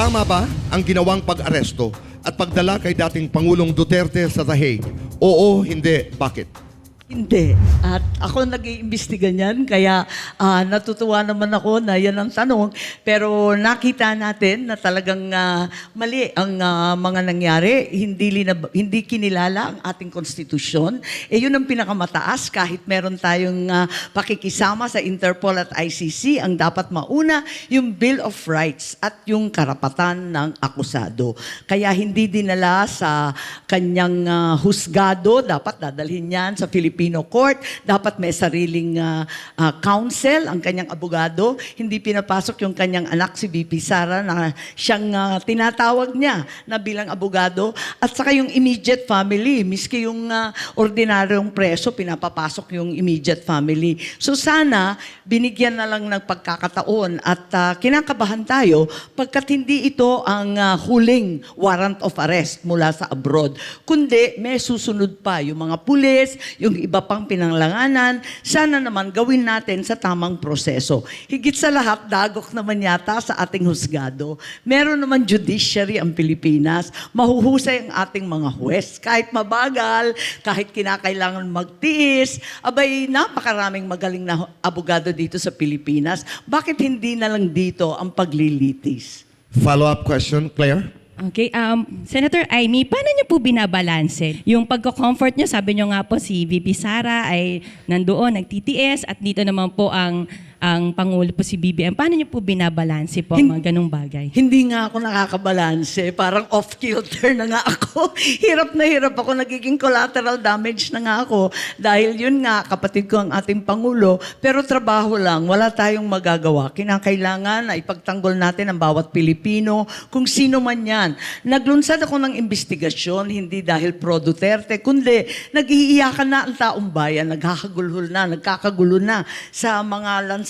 Tama ba ang ginawang pag-aresto at pagdala kay dating Pangulong Duterte sa The Hague? Oo, hindi. Bakit? Hindi. At ako nag-iimbestiga niyan, kaya ah, natutuwa naman ako na yan ang tanong. Pero nakita natin na talagang ah, mali ang ah, mga nangyari. Hindi, linab- hindi kinilala ang ating konstitusyon. Eh yun ang pinakamataas kahit meron tayong ah, pakikisama sa Interpol at ICC. Ang dapat mauna, yung Bill of Rights at yung karapatan ng akusado. Kaya hindi dinala sa kanyang ah, husgado, dapat dadalhin yan sa Filipino Court, dapat may sariling ah, ah, counsel ang kanyang abogado, hindi pinapasok yung kanyang anak si BP Sara na siyang ah, tinatawag niya na bilang abogado. At saka yung immediate family, miski yung ah, ordinaryong preso, pinapapasok yung immediate family. So sana binigyan na lang ng pagkakataon at ah, kinakabahan tayo pagkat hindi ito ang ah, huling warrant of arrest mula sa abroad, kundi may susunod pa yung mga pulis, yung iba pang pinanglanganan, sana naman gawin natin sa tamang proseso. Higit sa lahat, dagok naman yata sa ating husgado. Meron naman judiciary ang Pilipinas, mahuhusay ang ating mga huwes. Kahit mabagal, kahit kinakailangan magtiis, abay napakaraming magaling na abogado dito sa Pilipinas. Bakit hindi na lang dito ang paglilitis? Follow-up question, Claire? Okay, um, Senator Amy, paano niyo po binabalanse? Yung pagko-comfort niyo, sabi niyo nga po si VP Sara ay nandoon, nag-TTS, at dito naman po ang ang Pangulo po si BBM. Paano niyo po binabalanse po ang mga ganong bagay? Hindi nga ako nakakabalanse. Parang off-kilter na nga ako. hirap na hirap ako. Nagiging collateral damage na nga ako. Dahil yun nga, kapatid ko ang ating Pangulo. Pero trabaho lang. Wala tayong magagawa. Kinakailangan na ipagtanggol natin ang bawat Pilipino. Kung sino man yan. Naglunsad ako ng investigasyon, hindi dahil pro Duterte, kundi nag-iiyakan na ang taong bayan. Nagkakagulo na, nagkakagulo na sa mga lansangan.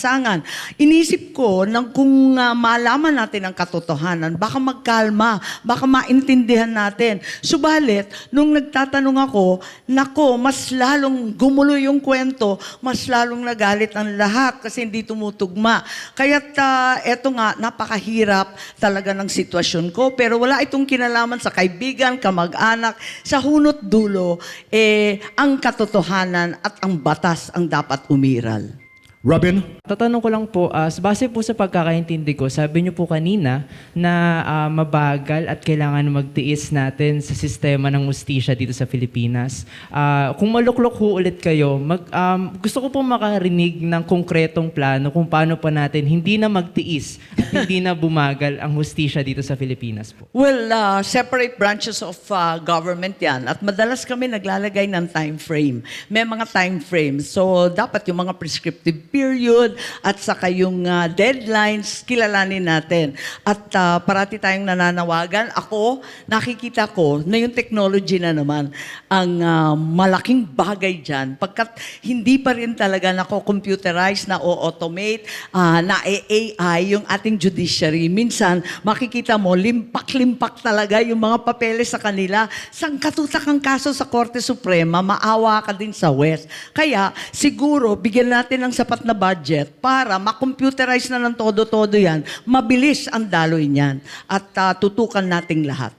Inisip ko nang kung ah, malaman natin ang katotohanan, baka magkalma, baka maintindihan natin. Subalit, nung nagtatanong ako, nako, mas lalong gumulo yung kwento, mas lalong nagalit ang lahat kasi hindi tumutugma. Kaya't ah, eto nga, napakahirap talaga ng sitwasyon ko. Pero wala itong kinalaman sa kaibigan, kamag-anak, sa hunot dulo, eh, ang katotohanan at ang batas ang dapat umiral. Robin? Tatanong ko lang po, as base po sa pagkakaintindi ko, sabi niyo po kanina na ah, mabagal at kailangan magtiis natin sa sistema ng ustisya dito sa Pilipinas. Ah, kung maluklok ho ulit kayo, mag, um, gusto ko po makarinig ng konkretong plano kung paano pa natin hindi na magtiis at hindi na bumagal ang ustisya dito sa Pilipinas po. Well, uh, separate branches of uh, government yan. At madalas kami naglalagay ng time frame. May mga time frames. So, dapat yung mga prescriptive period at saka yung uh, deadlines, kilalanin natin. At uh, parati tayong nananawagan. Ako, nakikita ko na yung technology na naman ang uh, malaking bagay dyan. Pagkat hindi pa rin talaga nako-computerize, na o-automate, ah, na AI yung ating judiciary. Minsan, makikita mo, limpak-limpak talaga yung mga papeles sa kanila. Sang katutak ang kaso sa Korte Suprema, maawa ka din sa West. Kaya, siguro, bigyan natin ng sapat na budget para makomputerize na ng todo-todo yan, mabilis ang daloy niyan at ah, tutukan nating lahat.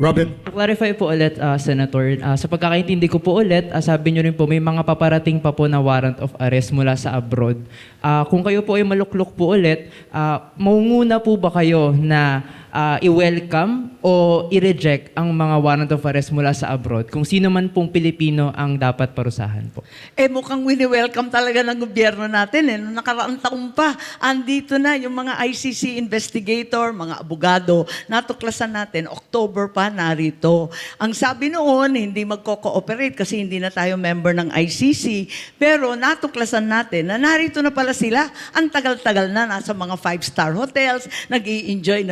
Robin? Clarify po ulit, ah, Senator. Ah, sa pagkakaintindi ko po ulit, ah, sabi niyo rin po, may mga paparating pa po na warrant of arrest mula sa abroad. Ah, kung kayo po ay maluklok po ulit, ah, maunguna po ba kayo na ah, i-welcome o i-reject ang mga warrant of arrest mula sa abroad? Kung sino man pong Pilipino ang dapat parusahan po. Eh mukhang wini-welcome talaga ng gobyerno natin eh. Noong nakaraang taon pa, andito na yung mga ICC investigator, mga abogado, natuklasan natin, October pa narito. Ang sabi noon, hindi magko-cooperate kasi hindi na tayo member ng ICC, pero natuklasan natin na narito na pala sila. Ang tagal-tagal na, nasa mga five-star hotels, nag enjoy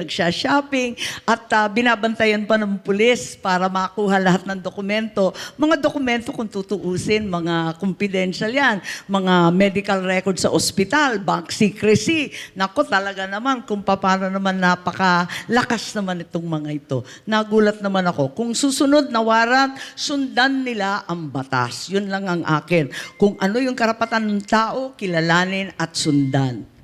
nag-shopping, at ah, binabantayan pa ng pulis para makuha lahat ng dokumento. Mga dokumento kung tutuusin, mga confidential yan, mga medical records sa ospital, bank secrecy. Nako talaga naman kung paano naman napakalakas naman itong mga ito. Nagulat naman ako. Kung susunod na warrant, sundan nila ang batas. Yun lang ang akin. Kung ano yung karapatan ng tao, kilalanin at sundan.